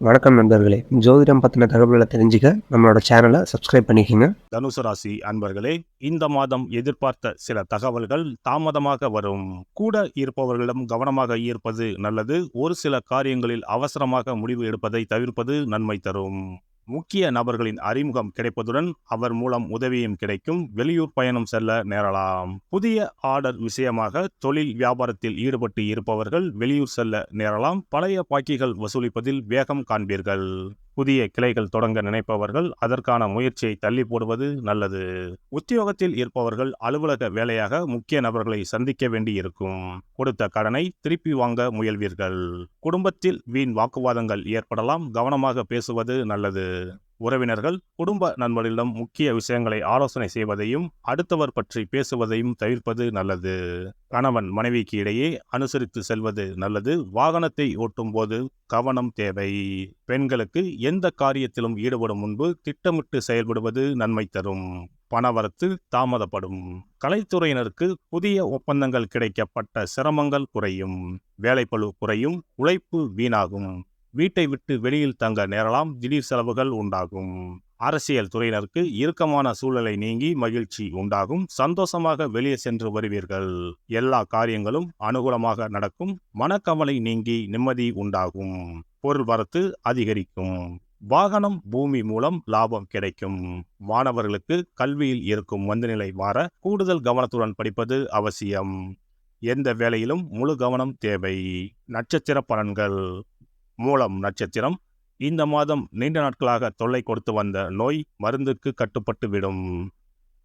வணக்கம் நண்பர்களே. ஜோதிடம் பற்றின தகவல்களை தெரிஞ்சுக்க நம்மளோட சேனலை சப்ஸ்கிரைப் பண்ணிக்கோங்க. தனுசு ராசி அன்பர்களே இந்த மாதம் எதிர்பார்த்த சில தகவல்கள் தாமதமாக வரும். கூட இருப்பவர்களிடம் கவனமாக இருப்பது நல்லது. ஒரு சில காரியங்களில் அவசரமாக முடிவு எடுப்பதை தவிர்ப்பது நன்மை தரும். முக்கிய நபர்களின் அறிமுகம் கிடைப்பதுடன் அவர் மூலம் உதவியும் கிடைக்கும். வெளியூர் பயணம் செல்ல நேரலாம். புதிய ஆர்டர் விஷயமாக தொழில் வியாபாரத்தில் ஈடுபட்டு இருப்பவர்கள் வெளியூர் செல்ல நேரலாம். பழைய பாக்கிகள் வசூலிப்பதில் வேகம் காண்பீர்கள். புதிய கிளைகள் தொடங்க நினைப்பவர்கள் அதற்கான முயற்சியை தள்ளி போடுவது நல்லது. உத்தியோகத்தில் இருப்பவர்கள் அலுவலக வேலையாக முக்கிய நபர்களை சந்திக்க வேண்டி இருக்கும் கொடுத்த கடனை திருப்பி வாங்க முயல்வீர்கள். குடும்பத்தில் வீண் வாக்குவாதங்கள் ஏற்படலாம். கவனமாக பேசுவது நல்லது. உறவினர்கள் குடும்ப நண்பர்களிடம் முக்கிய விஷயங்களை ஆலோசனை செய்வதையும் அடுத்தவர் பற்றி பேசுவதையும் தவிர்ப்பது நல்லது. கணவன் மனைவிக்கு இடையே அனுசரித்து செல்வது நல்லது. வாகனத்தை ஓட்டும் போது கவனம் தேவை. பெண்களுக்கு எந்த காரியத்திலும் ஈடுபடும் முன்பு திட்டமிட்டு செயல்படுவது நன்மை தரும். பணவரத்து தாமதப்படும். கலைத்துறையினருக்கு புதிய ஒப்பந்தங்கள் கிடைக்கப்பட்ட சிரமங்கள் குறையும். வேலைப்பளு குறையும். உழைப்பு வீணாகும். வீட்டை விட்டு வெளியில் தங்க நேரலாம் திடீர் செலவுகள் உண்டாகும். அரசியல் துறையினருக்கு இறுக்கமான சூழலை நீங்கி மகிழ்ச்சி உண்டாகும். சந்தோஷமாக வெளியே சென்று வருவீர்கள். எல்லா காரியங்களும் அனுகூலமாக நடக்கும். மனக்கவலை நீங்கி நிம்மதி உண்டாகும். பொருள் வரத்து அதிகரிக்கும். வாகனம் பூமி மூலம் லாபம் கிடைக்கும். மாணவர்களுக்கு கல்வியில் இருக்கும் மந்தநிலை மாற கூடுதல் கவனத்துடன் படிப்பது அவசியம். எந்த வேலையிலும் முழு கவனம் தேவை. நட்சத்திர பலன்கள். மூலம் நட்சத்திரம். இந்த மாதம் நீண்ட நாட்களாக தொல்லை கொடுத்து வந்த நோய் மருந்துக்கு கட்டுப்பட்டு விடும்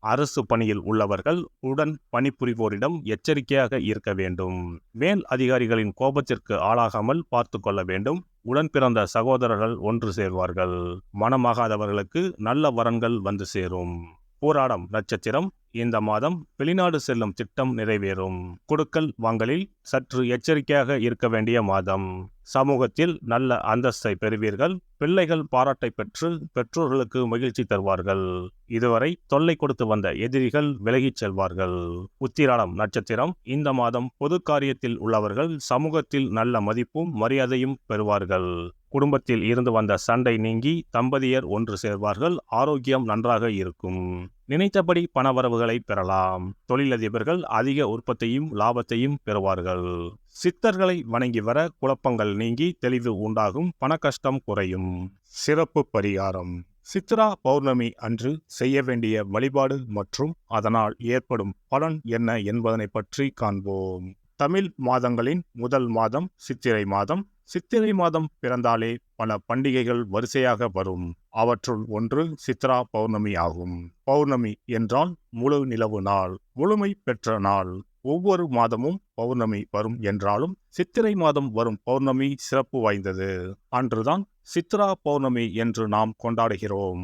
அரசு பணியில் உள்ளவர்கள் உடன் பணிபுரிவோரிடம் எச்சரிக்கையாக இருக்க வேண்டும். மேல் அதிகாரிகளின் கோபத்திற்கு ஆளாகாமல் பார்த்து கொள்ள வேண்டும். உடன் பிறந்த சகோதரர்கள் ஒன்று சேர்வார்கள். மனமாகாதவர்களுக்கு நல்ல வரன்கள் வந்து சேரும். போராடம் நட்சத்திரம் இந்த மாதம் வெளிநாடு செல்லும் திட்டம் நிறைவேறும். கொடுக்கல் வாங்கலில் சற்று எச்சரிக்கையாக இருக்க வேண்டிய மாதம். சமூகத்தில் நல்ல அந்தஸ்தை பெறுவீர்கள். பிள்ளைகள் பாராட்டை பெற்று பெற்றோர்களுக்கு மகிழ்ச்சி தருவார்கள். இதுவரை தொல்லை கொடுத்து வந்த எதிரிகள் விலகிச் செல்வார்கள். உத்திராடம் நட்சத்திரம் இந்த மாதம் பொது காரியத்தில் உள்ளவர்கள் சமூகத்தில் நல்ல மதிப்பும் மரியாதையும் பெறுவார்கள். குடும்பத்தில் இருந்து வந்த சண்டை நீங்கி தம்பதியர் ஒன்று சேர்வார்கள். ஆரோக்கியம் நன்றாக இருக்கும். நினைத்தபடி பணவரவுகளை பெறலாம். தொழிலதிபர்கள் அதிக உற்பத்தியும் லாபத்தையும் பெறுவார்கள். சித்தர்களை வணங்கி வர குழப்பங்கள் நீங்கி தெளிவு உண்டாகும் பண கஷ்டம் குறையும். சிறப்பு பரிகாரம். சித்ரா பௌர்ணமி அன்று செய்ய வேண்டிய வழிபாடு மற்றும் அதனால் ஏற்படும் பலன் என்ன என்பதனை பற்றி காண்போம். தமிழ் மாதங்களின் முதல் மாதம் சித்திரை மாதம். சித்திரை மாதம் பிறந்தாலே பல பண்டிகைகள் வரிசையாக வரும். அவற்றுள் ஒன்று சித்ரா பௌர்ணமி ஆகும். பௌர்ணமி என்றால் முழு நிலவு நாள் முழுமை பெற்ற நாள். ஒவ்வொரு மாதமும் பௌர்ணமி வரும் என்றாலும் சித்திரை மாதம் வரும் பௌர்ணமி சிறப்பு வாய்ந்தது. அன்றுதான் சித்ரா பௌர்ணமி என்று நாம் கொண்டாடுகிறோம்.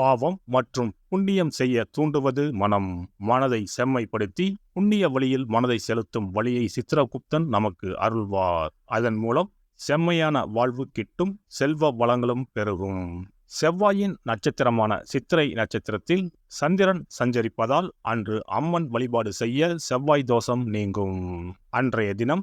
பாவம் மற்றும் புண்ணியம் செய்ய தூண்டுவது மனம். மனதை செம்மைப்படுத்தி புண்ணிய வழியில் மனதை செலுத்தும் வழியை சித்திரகுப்தன் நமக்கு அருள்வார். அதன் மூலம் செம்மையான வாழ்வு கிட்டும் செல்வ வளங்களும் பெருகும். செவ்வாயின் நட்சத்திரமான சித்திரை நட்சத்திரத்தில் சந்திரன் சஞ்சரிப்பதால் அன்று அம்மன் வழிபாடு செய்ய செவ்வாய் தோஷம் நீங்கும். அன்றைய தினம்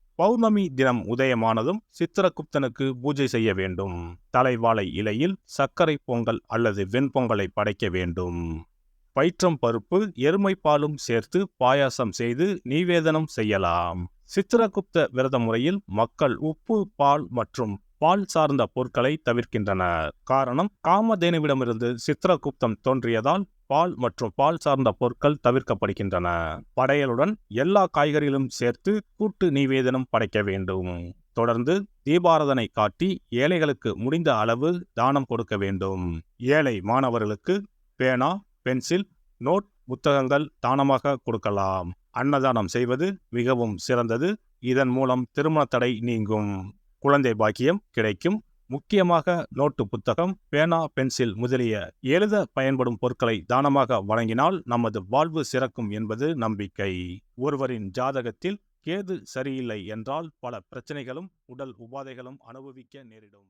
பௌர்ணமி தினம் உதயமானதும் சித்திரகுப்தனுக்கு பூஜை செய்ய வேண்டும். தலைவாழை இலையில் சர்க்கரை பொங்கல் அல்லது வெண்பொங்கலை படைக்க வேண்டும். பயிற்றம் பருப்பு எருமை பாலும் சேர்த்து பாயாசம் செய்து நிவேதனம் செய்யலாம். சித்திரகுப்த விரத முறையில் மக்கள் உப்பு பால் மற்றும் பால் சார்ந்த பொருட்களை தவிர்க்கின்றனர். காரணம் காமதேனுவிடமிருந்து சித்திரகுப்தம் தோன்றியதால் பால் மற்றும் பால் சார்ந்த பொருட்கள் தவிர்க்கப்படுகின்றன. படையலுடன் எல்லா காய்கறிகளும் சேர்த்து கூட்டு நிவேதனம் படைக்க வேண்டும். தொடர்ந்து தீபாரதனை காட்டி ஏழைகளுக்கு முடிந்த அளவு தானம் கொடுக்க வேண்டும். ஏழை மாணவர்களுக்கு பேனா பென்சில் நோட் புத்தகங்கள் தானமாக கொடுக்கலாம். அன்னதானம் செய்வது மிகவும் சிறந்தது. இதன் மூலம் திருமண தடை நீங்கும். குழந்தை பாக்கியம் கிடைக்கும். முக்கியமாக நோட்டு புத்தகம் பேனா பென்சில் முதலிய எழுத பயன்படும் பொருட்களை தானமாக வழங்கினால் நமது வாழ்வு சிறக்கும் என்பது நம்பிக்கை. ஒருவரின் ஜாதகத்தில் கேது சரியில்லை என்றால் பல பிரச்சனைகளும் உடல் உபாதைகளும் அனுபவிக்க நேரிடும்.